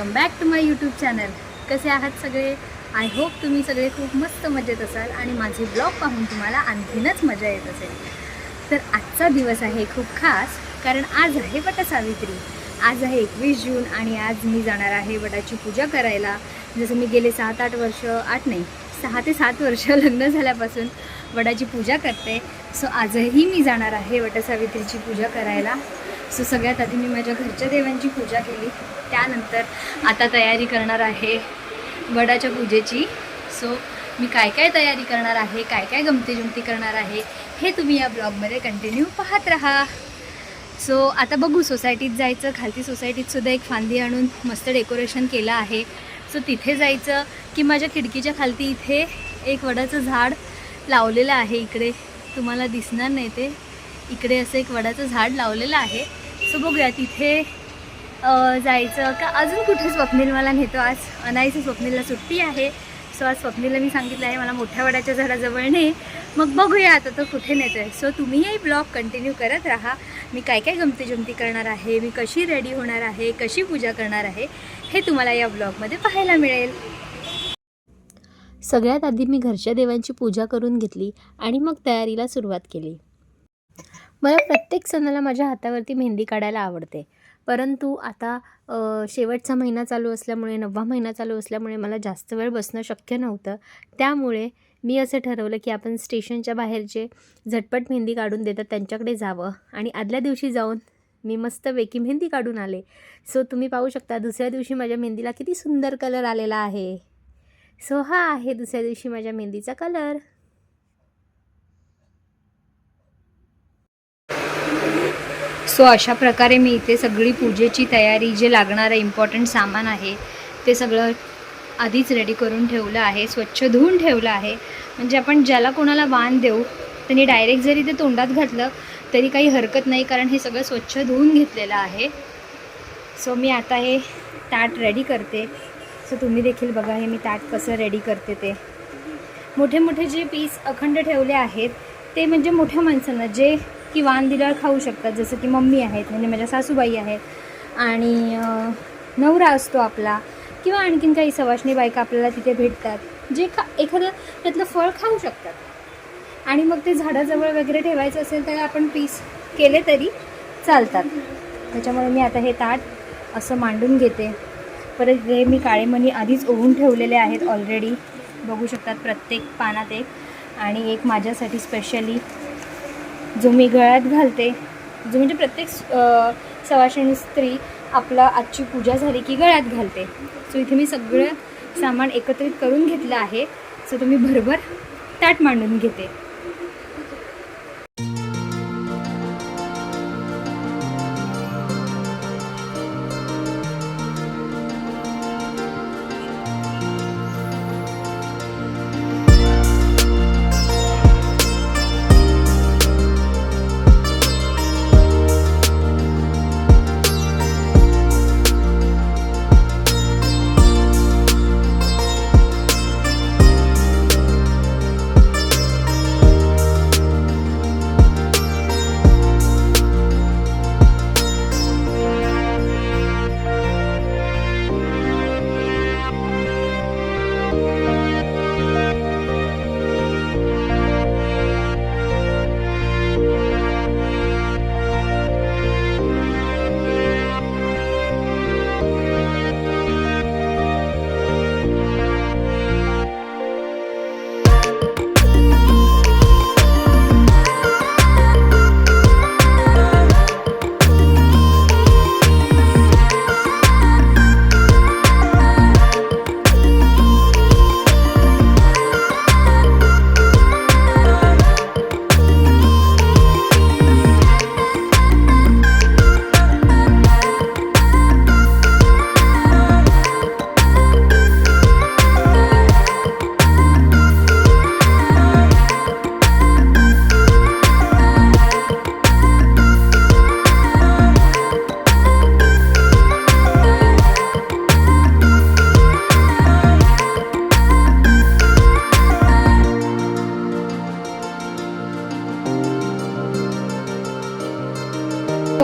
Welcome back to my YouTube channel कसे आहात सगळे? आय होप तुम्ही सगळे खूप मस्त मजेत असाल आणि माझे ब्लॉग पाहून तुम्हाला आणखीनच मजा येत असेल. तर आजचा दिवस आहे खूप खास कारण आज आहे वटसावित्री. आज आहे एकवीस जून आणि आज मी जाणार आहे वटाची पूजा करायला. जसं मी गेले सात आठ वर्ष आठ नाही सहा ते सात वर्ष लग्न झाल्यापासून वडाची पूजा करते. सो आजही मी जाणार आहे वटसावित्रीची पूजा करायला. सो सगळ्यात आधी मी माझ्या घरच्या देवांची पूजा केली. त्यानंतर आता तयारी करणार आहे वडाच्या पूजेची. सो मी काय काय तयारी करणार आहे काय काय गमती जमती करणार आहे हे तुम्ही या ब्लॉगमध्ये कंटिन्यू पाहत राहा. सो आता बघू सोसायटीत जायचं खालती सोसायटीतसुद्धा एक फांदी आणून मस्त डेकोरेशन केलं आहे. सो तिथे जायचं की माझ्या खिडकीच्या खालती इथे एक वडाचं झाड लावलेलं आहे इकडे. तुम्हाला दिसणार नाही ते. इकडे असं एक वडाचं झाड लावलेलं आहे. सो बघूया तिथे जायचं का? अजून कुठे स्वप्नील मला नेतो? आज अनायचं स्वप्नीलला सुट्टी आहे. सो आज स्वप्नीलला मी सांगितलं आहे मला मोठ्या वडाच्या झाडाजवळ ने. मग बघूया आता तो कुठे नेतो आहे सो तुम्हीही ब्लॉग कंटिन्यू करत राहा. मी काय काय गमती जमती करणार आहे? मी कशी रेडी होणार आहे? कशी पूजा करणार आहे? हे तुम्हाला या ब्लॉगमध्ये पाहायला मिळेल. सगळ्यात आधी मी घरच्या देवांची पूजा करून घेतली आणि मग तयारीला सुरुवात केली. मला प्रत्येक सणाला माझ्या हातावरती मेहंदी काढायला आवडते. परंतु आता शेवटचा महिना चालू असल्यामुळे नववा महिना चालू असल्यामुळे मला जास्त वेळ बसणं शक्य नव्हतं. त्यामुळे मी असं ठरवलं की आपण स्टेशनच्या बाहेर जे झटपट मेहंदी काढून देतात त्यांच्याकडे जावं. आणि आदल्या दिवशी जाऊन मी मस्त वेकी मेहंदी काढून आले. सो तुम्ही पाहू शकता दुसऱ्या दिवशी माझ्या मेहंदीला किती सुंदर कलर आलेला आहे. सो हा आहे दुसऱ्या दिवशी माझ्या मेहंदीचा कलर. सो अशा प्रकारे मी इथे सगळी पूजेची तयारी जे लागणारं इम्पॉर्टंट सामान आहे ते सगळं आधीच रेडी करून ठेवलं आहे स्वच्छ धुवून ठेवलं आहे. म्हणजे आपण ज्याला कोणाला वाण देऊ त्यांनी डायरेक्ट जरी ते तोंडात घातलं तरी काही हरकत नाही कारण हे सगळं स्वच्छ धुवून घेतलेलं आहे. सो मी आता हे ताट रेडी करते. सो तुम्ही देखील बघा हे मी ताट कसं रेडी करते ते. मोठे मोठे जे पीस अखंड ठेवले आहेत ते म्हणजे मोठ्या माणसांना जे की वाण दिल्यावर खाऊ शकतात. जसं की मम्मी आहेत म्हणजे माझ्या सासूबाई आहेत. आणि नवरा असतो आपला किंवा आणखीन काही सवाशणी बायका आपल्याला तिथे भेटतात. जे खा एखादं त्यातलं फळ खाऊ शकतात. आणि मग ते झाडाजवळ वगैरे ठेवायचं असेल तर आपण पीस केले तरी चालतात. त्याच्यामुळे मी आता हे ताट असं मांडून घेते. परत हे मी काळेमणी आधीच ओवून ठेवलेले आहेत ऑलरेडी बघू शकतात प्रत्येक पानात एक. आणि एक माझ्यासाठी स्पेशली जो मी गळ्यात घालते जो म्हणजे प्रत्येक सवाशिणी स्त्री आपला आजची पूजा झाली की गळ्यात घालते. सो इथे मी सगळं सामान एकत्रित करून घेतलं आहे. सो तुम्ही भरभर ताट मांडून घेते.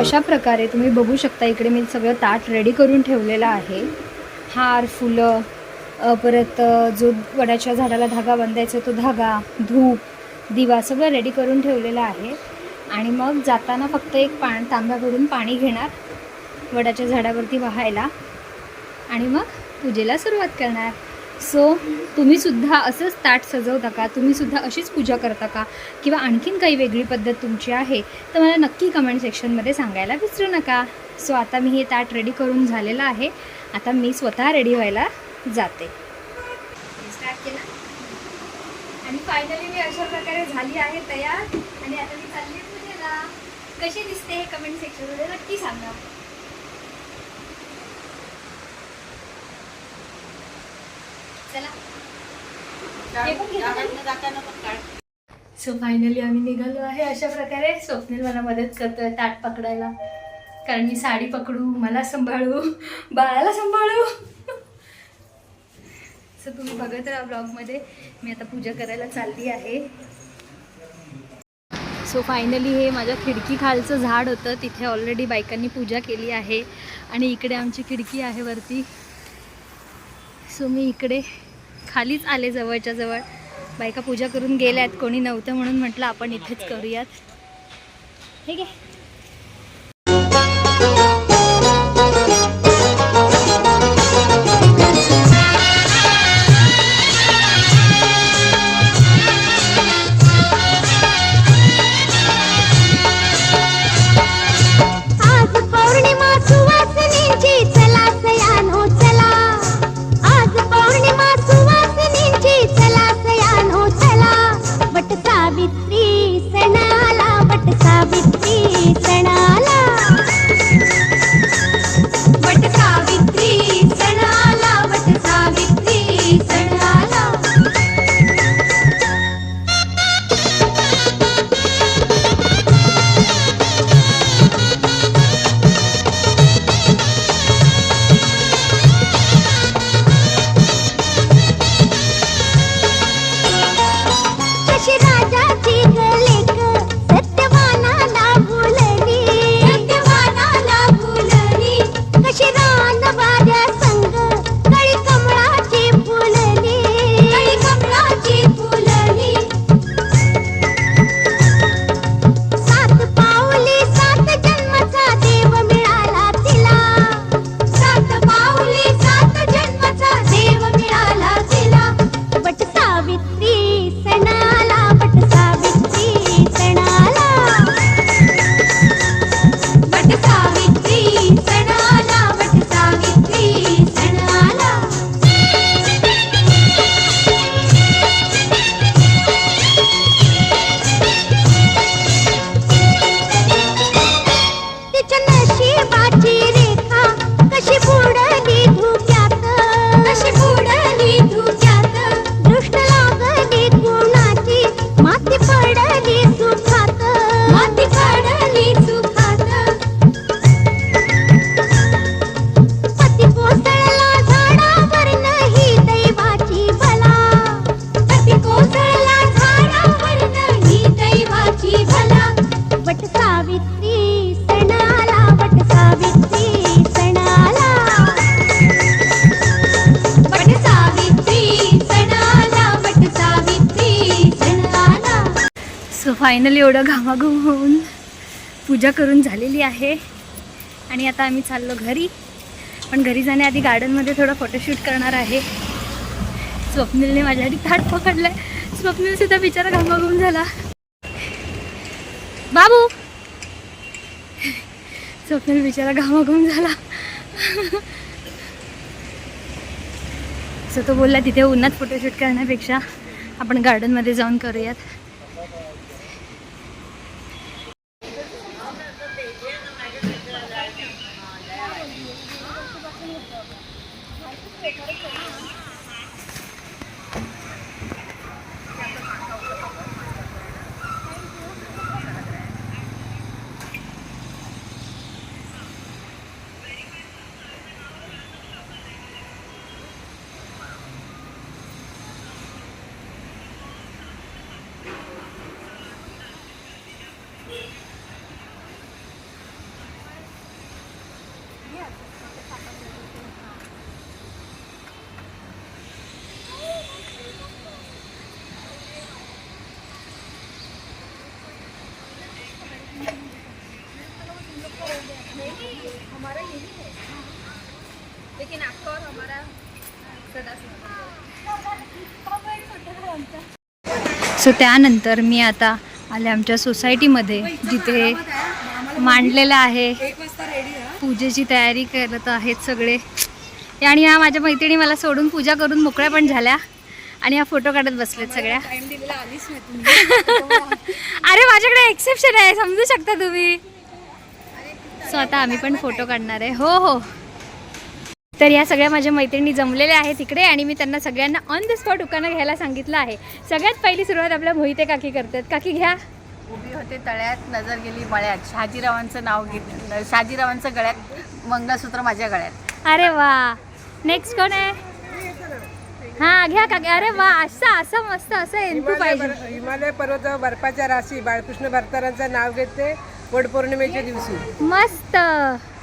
अशा प्रकारे तुम्ही बघू शकता इकडे मी सगळं ताट रेडी करून ठेवलेलं आहे. हार फुलं परत जो वडाच्या झाडाला धागा बांधायचा तो धागा धूप दिवा सगळं रेडी करून ठेवलेलं आहे. आणि मग जाताना फक्त एक पाण तांब्याकडून पाणी घेणार वडाच्या झाडावरती वाहायला. आणि मग पूजेला सुरुवात करणार. सो तुम्हीसुद्धा असंच ताट सजवता का? तुम्हीसुद्धा अशीच पूजा करता का? किंवा आणखीन काही वेगळी पद्धत तुमची आहे तर मला नक्की कमेंट सेक्शनमध्ये सांगायला विसरू नका. सो आता मी हे ताट रेडी करून झालेलं आहे. आता मी स्वतः रेडी व्हायला जाते. स्टार्ट केला. आणि फायनली मी अशा प्रकारे झाली आहे तयार. आणि आता मी चालली पूजेला कशी दिसते हे कमेंट सेक्शनमध्ये नक्की सांगा चला हे पण घेतलं? सो फायनली आम्ही निघालो आहे अशा प्रकारे. स्वप्नील मला मदत करतोय ताट पकडायला. कारण मी साडी पकडू मला सांभाळू बाळाला सांभाळू. सो तुम्ही बघत राहा ब्लॉगमध्ये मी आता पूजा करायला चालली आहे. सो फायनली हे माझ्या खिडकी खालचं झाड होतं. तिथे ऑलरेडी बायकांनी पूजा केली आहे. आणि इकडे आमची खिडकी आहे वरती. सो मी इकडे खालीच आले जवळच्या जवळ. बायका पूजा करून गेल्या आहेत कोणी नव्हतं म्हणून म्हटलं आपण इथेच करूयात. ठीक आहे? फायनली एवढं घामाघूम होऊन पूजा करून झालेली आहे. आणि आता आम्ही चाललो घरी. पण घरी जाण्याआधी गार्डनमध्ये थोडं फोटोशूट करणार आहे. स्वप्नीलने माझ्यासाठी ताट पकडलंय. स्वप्नील सुद्धा बिचारा घामाघूम झाला. बाबू! स्वप्नील बिचारा घामाघूम झाला. सो तो बोलला तिथे उन्हात फोटोशूट करण्यापेक्षा आपण गार्डनमध्ये जाऊन करूयात. सो त्यानंतर मी आता आले आमच्या सोसायटीमध्ये जिथे मांडलेलं आहे. पूजेची तयारी करत आहेत सगळे. आणि ह्या माझ्या मैत्रिणी मला सोडून पूजा करून मोकळ्या पण झाल्या. आणि ह्या फोटो काढत बसलेत सगळ्या. अरे माझ्याकडे एक्सेप्शन आहे समजू शकता तुम्ही. सो आता आम्ही पण फोटो काढणार आहे. हो हो. तर या सगळ्या माझ्या मैत्रिणी जमलेल्या आहेत तिकडे आणि मी त्यांना सगळ्यांना ऑन द स्पॉट उकानं घ्यायला सांगितलं आहे. सगळ्यात पहिली सुरुवात आपल्या मोहिते काकी करतात. काकी घ्या. उभी होते तळ्यात नजर गेली मळ्यात. शहाजीरावांचं नाव घेत शहाजीरावांचं गळ्यात मंगळसूत्र माझ्या गळ्यात. अरे वा. नेक्स्ट कोण आहे? हा घ्या काकी. अरे वा असं असं मस्त असं हिमालय पर्वत बर्फाच्या राशी बाळकृष्ण भरतारांचं नाव घेते. वडपौर्णिमेच्या दिवशी. मस्त.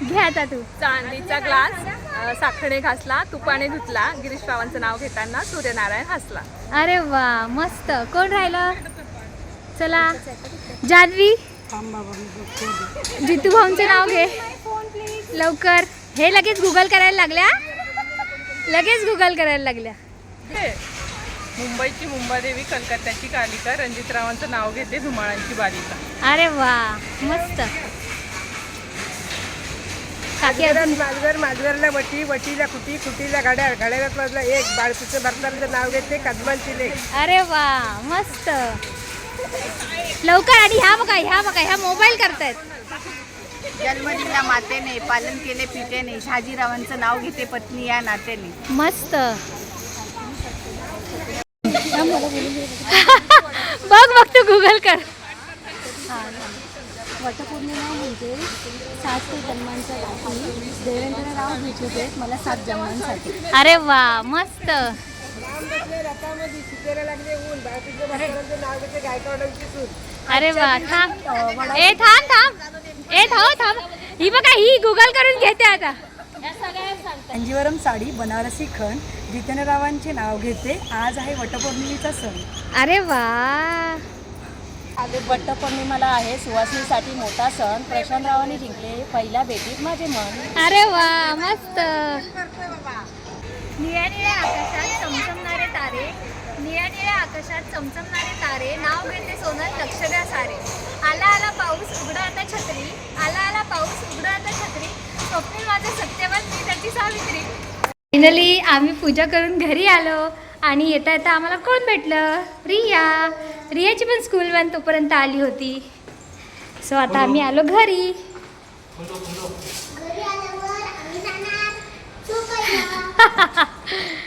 घ्या आता तू. चांदीचा ग्लास अ, साखरेने घासला तुपाने धुतला गिरीश रावांचं नाव घेताना सूर्यनारायण हसला. अरे वा मस्त. कोण राहिलं? चला. जान्हवी? जितू भाऊंचं नाव घे. लवकर. हे लगेच गुगल करायला लागल्या? लगेच गुगल करायला लागल्या. मुंबईची मुंबादेवी कलकत्त्याची कालिका रणजितरावांचं नाव घेते धुमाळांची बालिका. अरे वा मस्त. काकी अजून माजगर माजगरला वटी वटीला कुटी कुटीला घड्याळ घड्याळात मधला एक बाळकृष्ण भरतारांचं नाव घेते कदमांची लेख. अरे वा मस्त. लवकर आणि ह्या बघा ह्या बघा ह्या मोबाईल करतायत. जन्म दिला मातेने पालन केले पितेने शहाजीरावांचं नाव घेते पत्नी या नात्याने. मस्त. बघ बघ तू गुगल कर. वटपौर्णिमा म्हणजे सात ते जन्मांच्या रात्री देवेंद्रराव भेटले मला सात जन्मांसाठी. अरे वा मस्त. अरे वा थांब. ए थांब थांब. ए थांब थांब. ही बघा ही गुगल करून घेते आता. कांजीवरम साडी बनारसी खण जितेंद्ररावांचे नाव घेते. आज आहे वटपौर्णिमेचा सण. अरे वा. वटपौर्णिमाला आहे सुवासिनीसाठी मोठा सण. प्रशांतरावांनी जिंकले पहिल्या भेटीत माझे मन. अरे वा मस्त. निळ्या निळ्या आकाशात चमचमणारे तारे. निळ्या निळ्या आकाशात चमचमणारे तारे. नाव घेते सोनल लक्ष द्या सारे. आला आला पाऊस उघडा आता छत्री. आला आला पाऊस उघडा आता छत्री. स्वप्नील माझं सत्यवान मी त्याची सावित्री. फायनली आम्ही पूजा करून घरी आलो. आणि येता येता आम्हाला कोण भेटलं? रिया. रियाची पण स्कूल व्हॅन तोपर्यंत आली होती. सो आता आम्ही आलो घरी.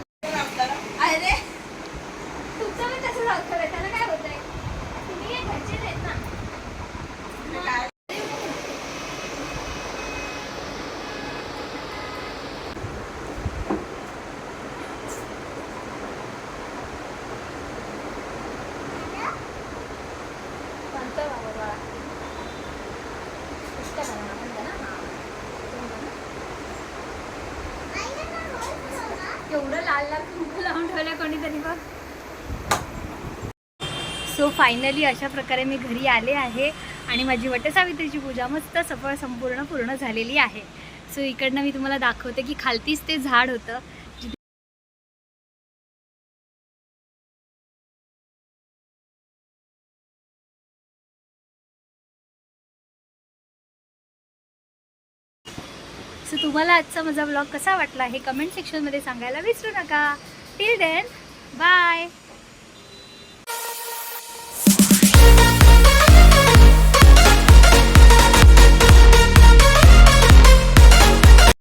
फायनली अशा प्रकारे मी घरी आले आहे आणि माझी वटसावित्रीची पूजा मस्त सफळ संपूर्ण पूर्ण झालेली आहे. सो इकडनं मी तुम्हाला दाखवते की खालतीच ते झाड होतं. सो तुम्हाला आजचा माझा ब्लॉग कसा वाटला हे कमेंट सेक्शनमध्ये सांगायला विसरू नका. Till then bye